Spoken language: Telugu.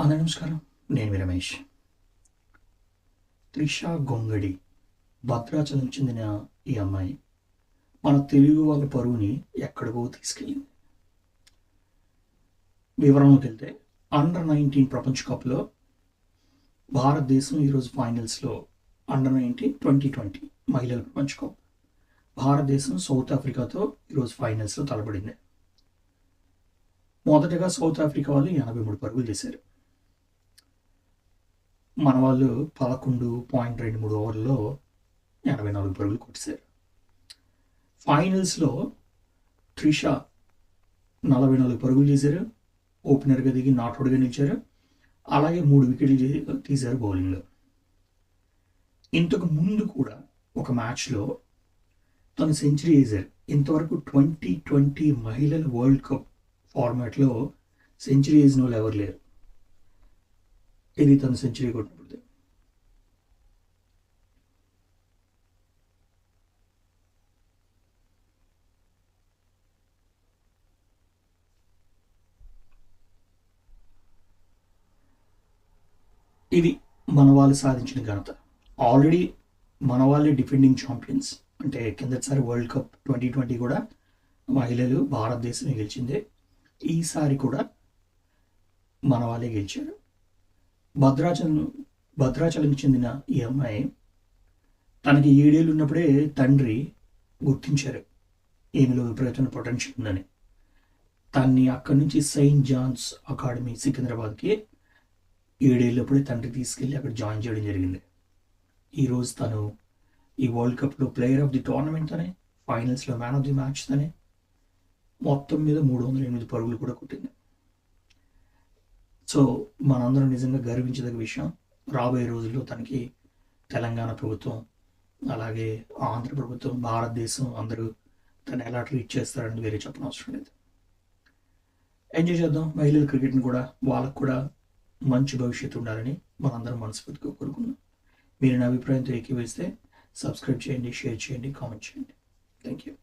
అందరి నమస్కారం. నేను మీ రమేష్. త్రిష గొంగడి భద్రాచలం చెందిన ఈ అమ్మాయి మన తెలుగు వాళ్ళ పరువుని ఎక్కడికో తీసుకెళ్ళింది. వివరంలోకి వెళ్తే అండర్ నైన్టీన్ ప్రపంచ కప్లో భారతదేశం ఈరోజు ఫైనల్స్లో అండర్ నైన్టీన్ ట్వంటీ ట్వంటీ మహిళల ప్రపంచ కప్. భారతదేశం సౌత్ ఆఫ్రికాతో ఈరోజు ఫైనల్స్లో తలపడింది. మొదటగా సౌత్ ఆఫ్రికా వాళ్ళు ఎనభై మూడు పరుగులు చేశారు మన వాళ్ళు పదకొండు పాయింట్ రెండు మూడు ఓవర్లో ఎనభై నాలుగు పరుగులు కొట్టేశారు. ఫైనల్స్లో త్రిష నలభై నాలుగు పరుగులు చేశారు. ఓపెనర్గా దిగి నాట్అవుట్గా నిలిచారు. అలాగే మూడు వికెట్లు తీశారు బౌలింగ్లో. ఇంతకు ముందు కూడా ఒక మ్యాచ్లో తను సెంచరీ వేశారు ఇంతవరకు ట్వంటీ ట్వంటీ మహిళల వరల్డ్ కప్ ఫార్మాట్లో సెంచరీ వేసిన వాళ్ళు ఎవరు లేరు. ఇది తన సెంచరీ కొట్టినప్పుడు. ఇది మన వాళ్ళు సాధించిన ఘనత. ఆల్రెడీ మన వాళ్ళే డిఫెండింగ్ ఛాంపియన్స్ అంటే కిందసారి వరల్డ్ కప్ ట్వంటీ ట్వంటీ కూడా మహిళలు భారతదేశమే గెలిచిందే. ఈసారి కూడా మన వాళ్ళే గెలిచారు. భద్రాచలం భద్రాచలంకి చెందిన ఈ అమ్మాయి తనకి ఏడేళ్ళు ఉన్నప్పుడే తండ్రి గుర్తించారు. ఈమెలో విపరీతమైన పొటెన్షియల్ ఉందని. తన్ని అక్కడి నుంచి సెయింట్ జాన్స్ అకాడమీ సికింద్రాబాద్కి ఏడేళ్ళప్పుడే తండ్రి తీసుకెళ్ళి అక్కడ జాయిన్ చేయడం జరిగింది. ఈరోజు తను ఈ వరల్డ్ కప్లో ప్లేయర్ ఆఫ్ ది టోర్నమెంట్ అనే ఫైనల్స్లో మ్యాన్ ఆఫ్ ది మ్యాచ్ అనే మొత్తం మీద మూడు వందల ఎనిమిది పరుగులు కూడా కొట్టింది. సో మనందరం నిజంగా గర్వించదగ్గ విషయం. రాబోయే రోజుల్లో తనకి తెలంగాణ ప్రభుత్వం అలాగే ఆంధ్ర ప్రభుత్వం భారతదేశం అందరూ తను ఎలా ట్రీట్ చేస్తారని వేరే చెప్పనవసరం లేదు. ఎంజాయ్ చేద్దాం. మహిళల క్రికెట్ని కూడా వాళ్ళకు కూడా మంచి భవిష్యత్తు ఉండాలని మనందరం మనస్ఫూర్తిగా కోరుకుందాం. మీరు నా అభిప్రాయంతో ఏకీవేస్తే సబ్స్క్రైబ్ చేయండి షేర్ చేయండి కామెంట్ చేయండి. Thank you